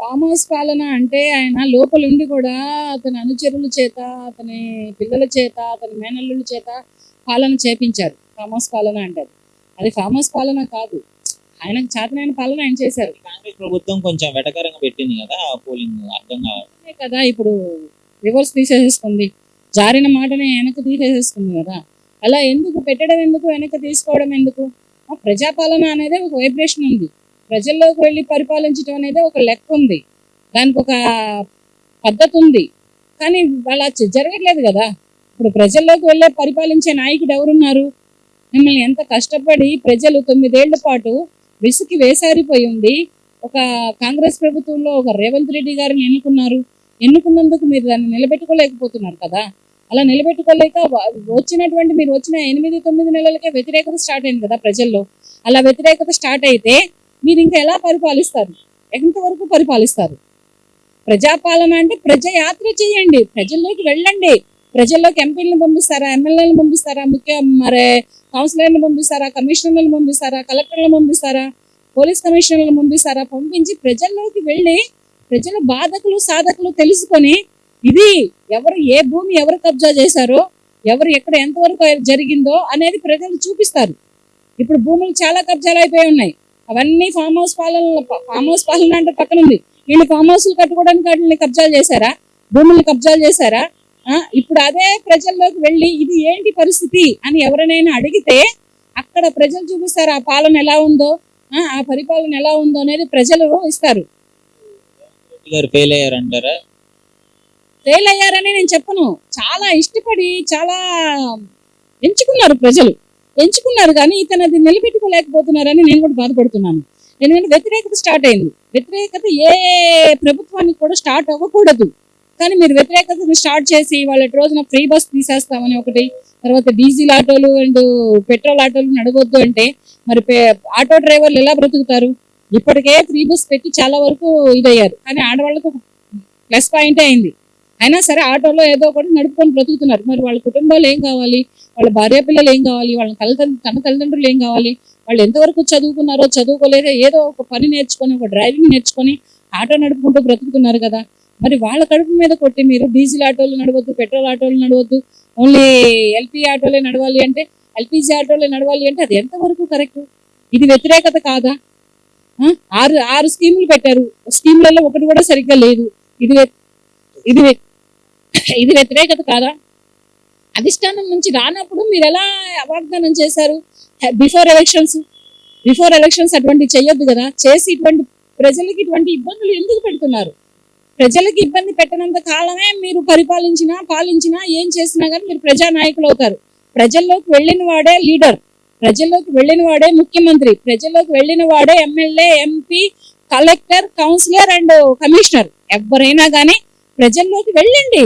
Form house పాలన అంటే ఆయన లోపలుండి కూడా అతని అనుచరుల చేత అతని పిల్లల చేత అతని మేనల్లుల చేత పాలన చేపించారు. ఫామ్ హౌస్ పాలన అంటే అది. ఫామ్ హౌస్ పాలన కాదు. ఆయనకు చేతనైన పాలన ఆయన చేశారు. కాంగ్రెస్ ప్రభుత్వం కొంచెం వెటకరంగా పెట్టింది కదా పోలింగ్ అర్థం కావాలి కదా ఇప్పుడు రివర్స్ తీసేసేసుకుంది. జారిన మాటని వెనక్కి తీసేసేసుకుంది కదా. అలా ఎందుకు? పెట్టడం ఎందుకు? వెనక్కి తీసుకోవడం ఎందుకు? ఆ ప్రజాపాలన అనేది ఒక వైబ్రేషన్ ఉంది. ప్రజల్లోకి వెళ్ళి పరిపాలించడం అనేది ఒక లెక్క ఉంది. దానికి ఒక పద్ధతి ఉంది. కానీ వాళ్ళ జరగట్లేదు కదా. ఇప్పుడు ప్రజల్లోకి వెళ్ళే పరిపాలించే నాయకుడు ఎవరున్నారు? మిమ్మల్ని ఎంత కష్టపడి ప్రజలు తొమ్మిదేళ్ళ పాటు విసుకి వేసారిపోయి ఉంది ఒక కాంగ్రెస్ ప్రభుత్వంలో ఒక రేవంత్ రెడ్డి గారిని ఎన్నుకున్నారు? ఎన్నుకున్నందుకు మీరు దాన్ని నిలబెట్టుకోలేకపోతున్నారు కదా. అలా నిలబెట్టుకోలేక వచ్చినటువంటి మీరు వచ్చిన ఎనిమిది తొమ్మిది నెలలకే వ్యతిరేకత స్టార్ట్ అయింది కదా ప్రజల్లో. అలా వ్యతిరేకత స్టార్ట్ అయితే మీరు ఇంకా ఎలా పరిపాలిస్తారు? ఎంతవరకు పరిపాలిస్తారు? ప్రజాపాలన అంటే ప్రజ యాత్ర చేయండి. ప్రజల్లోకి వెళ్ళండి. ప్రజల్లోకి ఎంపీలను పంపిస్తారా? ఎమ్మెల్యేలను పంపిస్తారా? ముఖ్య మరి కౌన్సిలర్లను పంపిస్తారా? కమిషనర్లను పంపిస్తారా? కలెక్టర్లను పంపిస్తారా? పోలీస్ కమిషనర్లను పంపిస్తారా? పంపించి ప్రజల్లోకి వెళ్ళి ప్రజల బాధకులు సాధకులు తెలుసుకొని ఇది ఎవరు ఏ భూమి ఎవరు కబ్జా చేశారో ఎవరు ఎక్కడ ఎంతవరకు జరిగిందో అనేది ప్రజలు చూపిస్తారు. ఇప్పుడు భూములు చాలా కబ్జాలు అయిపోయి ఉన్నాయి. అవన్నీ ఫామ్ హౌస్ పాలన ఫామ్ హౌస్ పాలన అంటే పక్కన ఉంది. వీళ్ళు ఫామ్ హౌస్లు కట్టుకోవడానికి వాటిని కబ్జాలు చేశారా? భూముల్ని కబ్జాలు చేశారా? ఆ, ఇప్పుడు అదే ప్రజల్లోకి వెళ్ళి ఇది ఏంటి పరిస్థితి అని ఎవరినైనా అడిగితే అక్కడ ప్రజలు చూపిస్తారు ఆ పాలన ఎలా ఉందో ఆ, పరిపాలన ఎలా ఉందో అనేది ప్రజలు ఇస్తారు. అయ్యారంటారా? ఫెయిల్ అయ్యారని నేను చెప్పను. చాలా ఇష్టపడి చాలా ఎంచుకున్నారు ప్రజలు. ఎంచుకున్నారు కానీ ఇతను అది నిలబెట్టుకోలేకపోతున్నారని నేను కూడా బాధపడుతున్నాను. ఎందుకంటే వ్యతిరేకత స్టార్ట్ అయింది. వ్యతిరేకత ఏ ప్రభుత్వానికి కూడా స్టార్ట్ అవ్వకూడదు. కానీ మీరు వ్యతిరేకతను స్టార్ట్ చేసి వాళ్ళ రోజున ఫ్రీ బస్ తీసేస్తామని ఒకటి తర్వాత డీజిల్ ఆటోలు అండ్ పెట్రోల్ ఆటోలు నడవద్దు అంటే మరి పే- ఆటో డ్రైవర్లు ఎలా బ్రతుకుతారు? ఇప్పటికే ఫ్రీ బస్ పెట్టి చాలా వరకు ఇదయ్యారు. కానీ ఆడవాళ్ళకు ప్లస్ పాయింటే అయింది. అయినా సరే ఆటోలో ఏదో ఒకటి నడుపుకొని బ్రతుకుతున్నారు. మరి వాళ్ళ కుటుంబాలు ఏం కావాలి? వాళ్ళ భార్య పిల్లలు ఏం కావాలి? వాళ్ళ తల్లిదండ్రులు తన తల్లిదండ్రులు ఏం కావాలి? వాళ్ళు ఎంతవరకు చదువుకున్నారో చదువుకోలేదో ఏదో ఒక పని నేర్చుకొని ఒక డ్రైవింగ్ నేర్చుకొని ఆటో నడుపుకుంటూ బ్రతుకుతున్నారు కదా. మరి వాళ్ళ కడుపు మీద కొట్టి మీరు డీజిల్ ఆటోలు నడవద్దు పెట్రోల్ ఆటోలు నడవద్దు ఓన్లీ ఎల్పీ ఆటోలే నడవాలి అంటే ఎల్పిజి ఆటోలే నడవాలి అంటే అది ఎంతవరకు కరెక్ట్? ఇది వ్యతిరేకత కాదా? ఆరు ఆరు స్కీములు పెట్టారు. స్కీములలో ఒకటి కూడా సరిగ్గా లేదు. ఇది ఇది ఇది వ్యతిరేకత కాదా? అధిష్టానం నుంచి రానప్పుడు మీరు ఎలా అవాగ్దానం చేశారు? బిఫోర్ ఎలక్షన్స్ బిఫోర్ ఎలక్షన్స్ అటువంటి చేయొద్దు కదా. చేసి ఇటువంటి ప్రజలకి ఇటువంటి ఇబ్బందులు ఎందుకు పెడుతున్నారు? ప్రజలకి ఇబ్బంది పెట్టినంత కాలమే మీరు పరిపాలించినా పాలించినా ఏం చేసినా కానీ మీరు ప్రజానాయకులు అవుతారు. ప్రజల్లోకి వెళ్ళిన వాడే లీడర్. ప్రజల్లోకి వెళ్ళిన వాడే ముఖ్యమంత్రి. ప్రజల్లోకి వెళ్ళిన వాడే MLA MP collector councillor and commissioner. ఎవరైనా కానీ ప్రజల్లోకి వెళ్ళండి.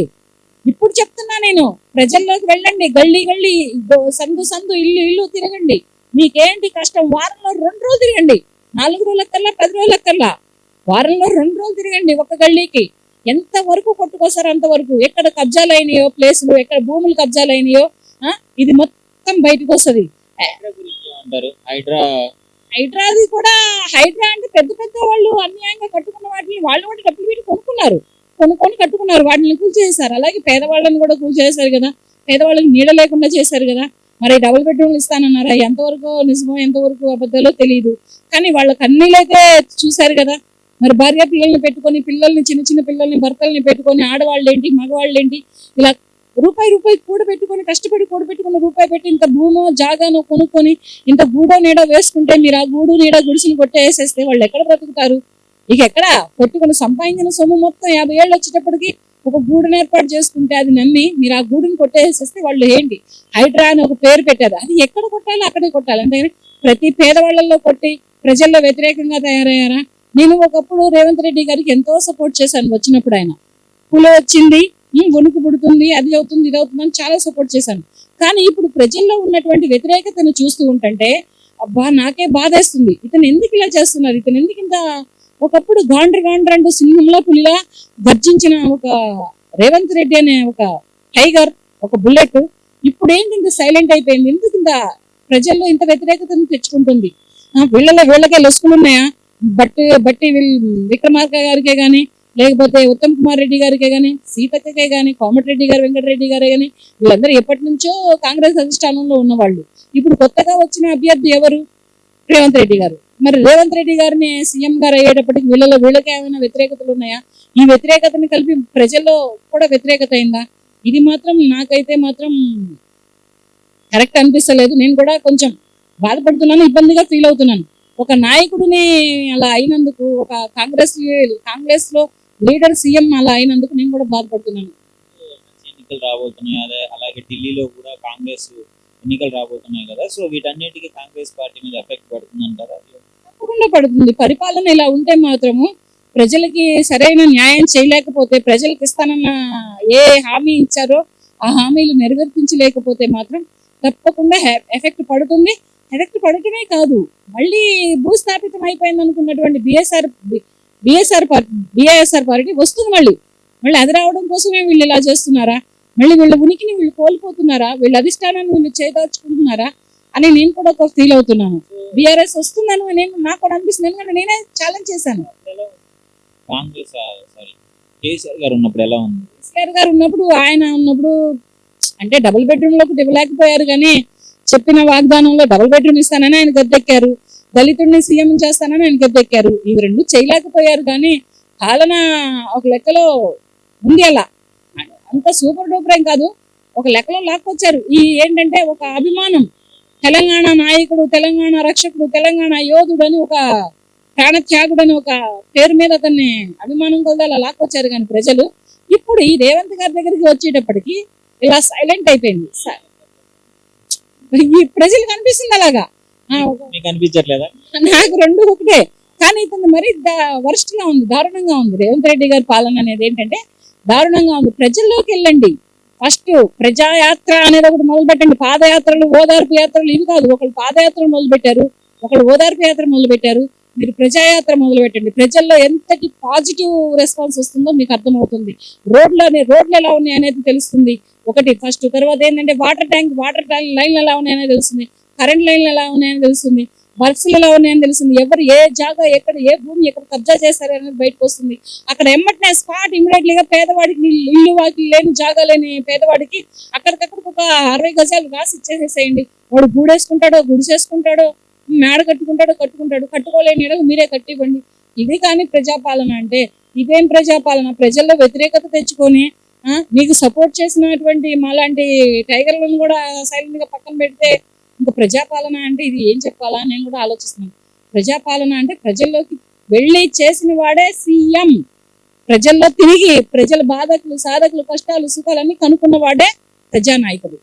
ఇప్పుడు చెప్తున్నా నేను ప్రజల్లోకి వెళ్ళండి. గల్లీ గల్లీ సందు సందు ఇల్లు ఇల్లు తిరగండి. మీకేంటి కష్టం? వారంలో రెండు రోజులు తిరగండి. నాలుగు రోజులకల్లా పది రోజులకల్లా వారంలో రెండు రోజులు తిరగండి ఒక గల్లీకి. ఎంత వరకు కొట్టుకొస్తారు అంతవరకు ఎక్కడ కబ్జాలు అయినాయో ప్లేసులు ఎక్కడ భూములు కబ్జాలు అయినాయో ఆ, ఇది మొత్తం బయటకు వస్తుంది. హైడ్రాది కూడా హైడ్రా అంటే పెద్ద పెద్ద వాళ్ళు అన్యాయంగా కట్టుకున్న వాటిని వాళ్ళు కూడా డబ్బులు పెట్టి కొనుక్కున్నారు. కొనుక్కొని కట్టుకున్నారు. వాటిని కూల్ చేశారు అలాగే పేదవాళ్ళని కూడా కూల్ చేశారు కదా. పేదవాళ్ళకి నీడ లేకుండా చేశారు కదా. మరి డబుల్ బెడ్రూమ్లు ఇస్తానన్నారా? ఎంతవరకు నిజమో ఎంతవరకు అబద్ధాలో తెలియదు కానీ వాళ్ళ కన్నీళ్ళైతే చూశారు కదా. మరి భార్య పిల్లల్ని పెట్టుకొని పిల్లల్ని చిన్న చిన్న పిల్లల్ని భర్తల్ని పెట్టుకొని ఆడవాళ్ళు ఏంటి మగవాళ్ళు ఏంటి ఇలా రూపాయి రూపాయి కూడబెట్టుకొని కష్టపడి కూడబెట్టుకుని రూపాయి పెట్టి ఇంత భూమో జాగానో కొనుక్కొని ఇంత గూడో నీడో వేసుకుంటే మీరు ఆ గూడు నీడ గుడిసిని కొట్టేసేస్తే వాళ్ళు ఎక్కడ బ్రతుకుతారు? ఇక ఎక్కడ? కొట్టుకుని సంపాదించిన సొమ్ము మొత్తం యాభై ఏళ్ళు వచ్చేటప్పటికి ఒక గూడును ఏర్పాటు చేసుకుంటే అది నమ్మి మీరు ఆ గూడును కొట్టేసేస్తే వాళ్ళు ఏంటి? హైడ్రా అని ఒక పేరు పెట్టారు. అది ఎక్కడ కొట్టాలి అక్కడే కొట్టాలి. అంతేగాని ప్రతి పేదవాళ్ళల్లో కొట్టి ప్రజల్లో వ్యతిరేకంగా తయారయ్యారా? నేను ఒకప్పుడు రేవంత్ రెడ్డి గారికి ఎంతో సపోర్ట్ చేశాను వచ్చినప్పుడు ఆయన. పులి వచ్చింది వణుకు పుడుతుంది అది అవుతుంది ఇది అవుతుంది అని చాలా సపోర్ట్ చేశాను. కానీ ఇప్పుడు ప్రజల్లో ఉన్నటువంటి వ్యతిరేకతను చూస్తూ ఉంటుంటే అబ్బా నాకే బాధేస్తుంది. ఇతను ఎందుకు ఇలా చేస్తున్నారు? ఇతను ఎందుకు ఇంత ఒకప్పుడు గాండ్ర గాండ్ర అంటూ సింహంలో పులిలా గర్జించిన ఒక రేవంత్ రెడ్డి అనే ఒక టైగర్ ఒక బుల్లెట్ ఇప్పుడు ఏంటి ఇంత సైలెంట్ అయిపోయింది. ఎందుకు ఇంత ప్రజల్లో ఇంత వ్యతిరేకతను తెచ్చుకుంటుంది? వీళ్ళలో వీళ్ళకే లొసుకులు ఉన్నాయా? బట్టి బట్టి విక్రమార్క గారికే కానీ లేకపోతే ఉత్తమ్ కుమార్ రెడ్డి గారికే కానీ సీతక్కకే కానీ కోమటిరెడ్డి గారు వెంకటరెడ్డి గారే కానీ వీళ్ళందరూ ఎప్పటి నుంచో కాంగ్రెస్ అధిష్టానంలో ఉన్నవాళ్ళు. ఇప్పుడు కొత్తగా వచ్చిన అభ్యర్థి ఎవరు? రేవంత్ రెడ్డి గారు. మరి రేవంత్ రెడ్డి గారిని సీఎం గారు అయ్యేటప్పటికి వీళ్ళలో వీళ్ళకి ఏమైనా వ్యతిరేకతలు ఉన్నాయా? ఈ వ్యతిరేకతని కలిపి ప్రజల్లో కూడా వ్యతిరేకత అయిందా? ఇది మాత్రం నాకైతే మాత్రం కరెక్ట్ అనిపిస్తలేదు. నేను కూడా కొంచెం బాధపడుతున్నాను ఇబ్బందిగా ఫీల్ అవుతున్నాను. ఒక నాయకుడిని అలా అయినందుకు ఒక కాంగ్రెస్ కాంగ్రెస్లో లీడర్ సీఎం అలా అయినందుకు నేను కూడా బాధపడుతున్నాను. ఎన్నికలు రాబోతున్నాయి. అలాగే ఢిల్లీలో కూడా కాంగ్రెస్ ఎన్నికలు రాబోతున్నాయి కదా. సో వీటన్నిటికీ కాంగ్రెస్ పార్టీ మీద ఎఫెక్ట్ పడుతుంది అంటారా తప్పకుండా పడుతుంది. పరిపాలన ఇలా ఉంటే మాత్రము ప్రజలకి సరైన న్యాయం చేయలేకపోతే ప్రజలకు ఇస్తానన్న ఏ హామీ ఇచ్చారో ఆ హామీలు నెరవేర్పించలేకపోతే మాత్రం తప్పకుండా ఎఫెక్ట్ పడుతుంది. ఎఫెక్ట్ పడటమే కాదు. మళ్ళీ భూస్థాపితం అయిపోయింది అనుకున్నటువంటి BSR BSR party BISR party వస్తుంది మళ్ళీ. మళ్ళీ అది రావడం కోసమే వీళ్ళు ఇలా చేస్తున్నారా? మళ్ళీ వీళ్ళ ఉనికిని వీళ్ళు కోల్పోతున్నారా? వీళ్ళ అధిష్టానాన్ని వీళ్ళు చేదార్చుకుంటున్నారా అని నేను కూడా ఒక ఫీల్ అవుతున్నాను. బీఆర్ఎస్ వస్తుందని నేను నాకు కూడా అనిపిస్తుంది. ఎందుకంటే నేనే ఛాలెంజ్ చేశాను. కాంగ్రెస్ సారీ కేసీఆర్ గారు ఉన్నప్పుడు ఎలా ఉంది? కేసీఆర్ గారు ఉన్నప్పుడు ఆయన ఉన్నప్పుడు అంటే డబుల్ బెడ్రూమ్లోకి ఇవ్వలేకపోయారు కానీ చెప్పిన వాగ్దానంలో డబుల్ బెడ్రూమ్ ఇస్తానని ఆయన గద్దెక్కారు. దళితుడిని సీఎం చేస్తానని ఆయన గద్దెక్కారు. ఇవి రెండు చేయలేకపోయారు కానీ పాలన ఒక లెక్కలో ఉంది అలా. అంత సూపర్ డూపర్ ఏం కాదు. ఒక లెక్కలో లాక్కొచ్చారు. ఈ ఏంటంటే ఒక అభిమానం. తెలంగాణ నాయకుడు తెలంగాణ రక్షకుడు తెలంగాణ యోధుడు అని ఒక ప్రాణత్యాగుడు అని ఒక పేరు మీద అతన్ని అభిమానం కొద్ది అలా లాక్కొచ్చారు కానీ ప్రజలు. ఇప్పుడు ఈ రేవంత్ గారి దగ్గరికి వచ్చేటప్పటికి ఇలా సైలెంట్ అయిపోయింది. ఈ ప్రజలు కనిపిస్తుంది అలాగా. అనిపించట్లేదా? నాకు రెండు ఒకటే. కానీ ఇతను మరి వర్స్ట్గా ఉంది దారుణంగా ఉంది. రేవంత్ రెడ్డి గారి పాలన అనేది ఏంటంటే దారుణంగా ఉంది. ప్రజల్లోకి వెళ్ళండి. ఫస్ట్ ప్రజాయాత్ర అనేది ఒకటి మొదలు పెట్టండి పాదయాత్రలు ఓదార్పు యాత్రలు ఇవి కాదు. ఒకళ్ళు పాదయాత్రలు మొదలు పెట్టారు ఒకళ్ళు ఓదార్పు యాత్ర మొదలు పెట్టారు మీరు ప్రజాయాత్ర మొదలు పెట్టండి ప్రజల్లో ఎంతటి పాజిటివ్ రెస్పాన్స్ వస్తుందో మీకు అర్థమవుతుంది. రోడ్లు అనే రోడ్లు ఎలా ఉన్నాయి అనేది తెలుస్తుంది. ఒకటి ఫస్ట్ తర్వాత ఏంటంటే వాటర్ ట్యాంక్ వాటర్ ట్యాంక్ లైన్లు ఎలా ఉన్నాయనేది తెలుస్తుంది. కరెంట్ లైన్లు ఎలా ఉన్నాయని తెలుస్తుంది. బస్సులు ఎలా ఉన్నాయని తెలుస్తుంది ఎవరు ఏ జాగా ఎక్కడ ఏ భూమి ఎక్కడ కబ్జా చేశారు అనేది బయటకు వస్తుంది. అక్కడ ఎమ్మటనే స్పాట్ ఇమీడియట్లీగా పేదవాడికి ఇల్లు- వాకి లేని జాగా లేని పేదవాడికి అక్కడికక్కడికి ఒక అరవై గజాలు రాసి ఇచ్చేసేసేయండి. వాడు గూడేసుకుంటాడో గుడిసేసుకుంటాడో మేడ కట్టుకుంటాడో కట్టుకుంటాడు. కట్టుకోలేని మీరే కట్టివ్వండి. ఇది కానీ ప్రజాపాలన అంటే ఇదేం ప్రజాపాలన? ప్రజల్లో వ్యతిరేకత తెచ్చుకొని ఆ, మీకు సపోర్ట్ చేసినటువంటి మాలాంటి టైగర్లను కూడా సైలెంట్గా పక్కన పెడితే ఇంకా ప్రజాపాలన అంటే ఇది ఏం చెప్పాలా నేను కూడా ఆలోచిస్తున్నాను. ప్రజాపాలన అంటే ప్రజల్లోకి వెళ్ళి చేసిన వాడే సీఎం. ప్రజల్లో తిరిగి ప్రజల బాధకులు సాధకులు కష్టాలు సుఖాలన్నీ కనుక్కున్న వాడే ప్రజానాయకుడు.